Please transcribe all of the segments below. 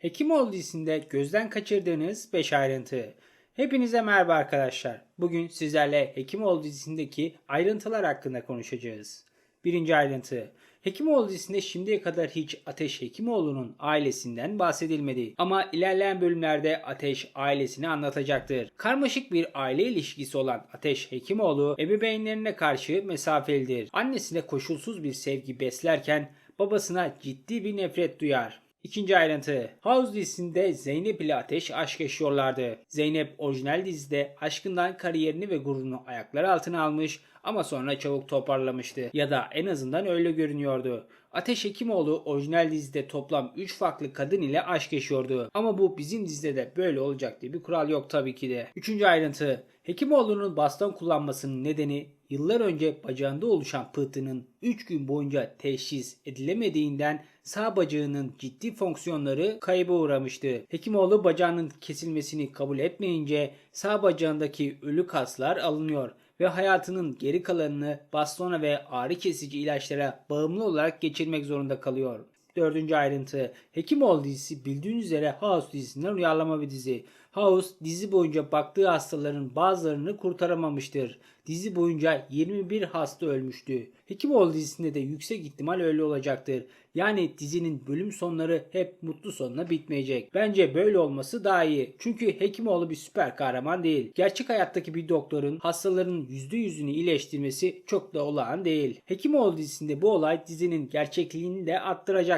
Hekimoğlu dizisinde gözden kaçırdığınız 5 ayrıntı. Hepinize merhaba arkadaşlar. Bugün sizlerle Hekimoğlu dizisindeki ayrıntılar hakkında konuşacağız. Birinci ayrıntı. Hekimoğlu dizisinde şimdiye kadar hiç Ateş Hekimoğlu'nun ailesinden bahsedilmedi. Ama ilerleyen bölümlerde Ateş ailesini anlatacaktır. Karmaşık bir aile ilişkisi olan Ateş Hekimoğlu ebeveynlerine karşı mesafelidir. Annesine koşulsuz bir sevgi beslerken babasına ciddi bir nefret duyar. İkinci ayrıntı. House dizisinde Zeynep ile Ateş aşk yaşıyorlardı. Zeynep orijinal dizide aşkından kariyerini ve gururunu ayakları altına almış ama sonra çabuk toparlamıştı. Ya da en azından öyle görünüyordu. Ateş Hekimoğlu orijinal dizide toplam 3 farklı kadın ile aşk yaşıyordu. Ama bu bizim dizide de böyle olacak diye bir kural yok tabii ki de. Üçüncü ayrıntı. Hekimoğlu'nun baston kullanmasının nedeni yıllar önce bacağında oluşan pıhtının 3 gün boyunca teşhis edilemediğinden sağ bacağının ciddi fonksiyonları kayba uğramıştı. Hekimoğlu bacağının kesilmesini kabul etmeyince sağ bacağındaki ölü kaslar alınıyor ve hayatının geri kalanını bastona ve ağrı kesici ilaçlara bağımlı olarak geçirmek zorunda kalıyor. Dördüncü ayrıntı. Hekimoğlu dizisi bildiğiniz üzere House dizisinden uyarlama bir dizi. House dizi boyunca baktığı hastaların bazılarını kurtaramamıştır. Dizi boyunca 21 hasta ölmüştü. Hekimoğlu dizisinde de yüksek ihtimal öyle olacaktır. Yani dizinin bölüm sonları hep mutlu sonuna bitmeyecek. Bence böyle olması daha iyi. Çünkü Hekimoğlu bir süper kahraman değil. Gerçek hayattaki bir doktorun hastaların %100'ünü iyileştirmesi çok da olağan değil. Hekimoğlu dizisinde bu olay dizinin gerçekliğini de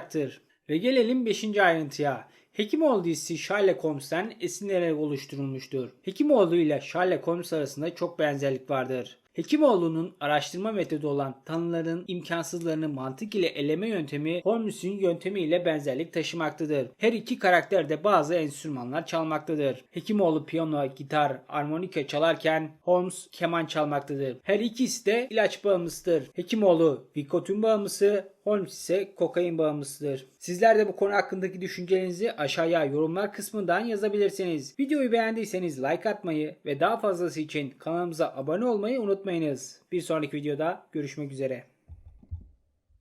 arttıracaktır. Ve gelelim 5. ayrıntıya. Hekimoğlu dizisi Sherlock Holmes'ten esinlenerek oluşturulmuştur. Hekimoğlu ile Sherlock Holmes arasında çok benzerlik vardır. Hekimoğlu'nun araştırma metodu olan tanıların imkansızlarını mantık ile eleme yöntemi Holmes'un yöntemiyle benzerlik taşımaktadır. Her iki karakter de bazı enstrümanlar çalmaktadır. Hekimoğlu piyano, gitar, armonika çalarken Holmes keman çalmaktadır. Her ikisi de ilaç bağımlısıdır. Hekimoğlu vikotin bağımlısı, Holmes ise kokain bağımlısıdır. Sizler de bu konu hakkındaki düşüncelerinizi aşağıya yorumlar kısmından yazabilirsiniz. Videoyu beğendiyseniz like atmayı ve daha fazlası için kanalımıza abone olmayı unutmayınız. Bir sonraki videoda görüşmek üzere.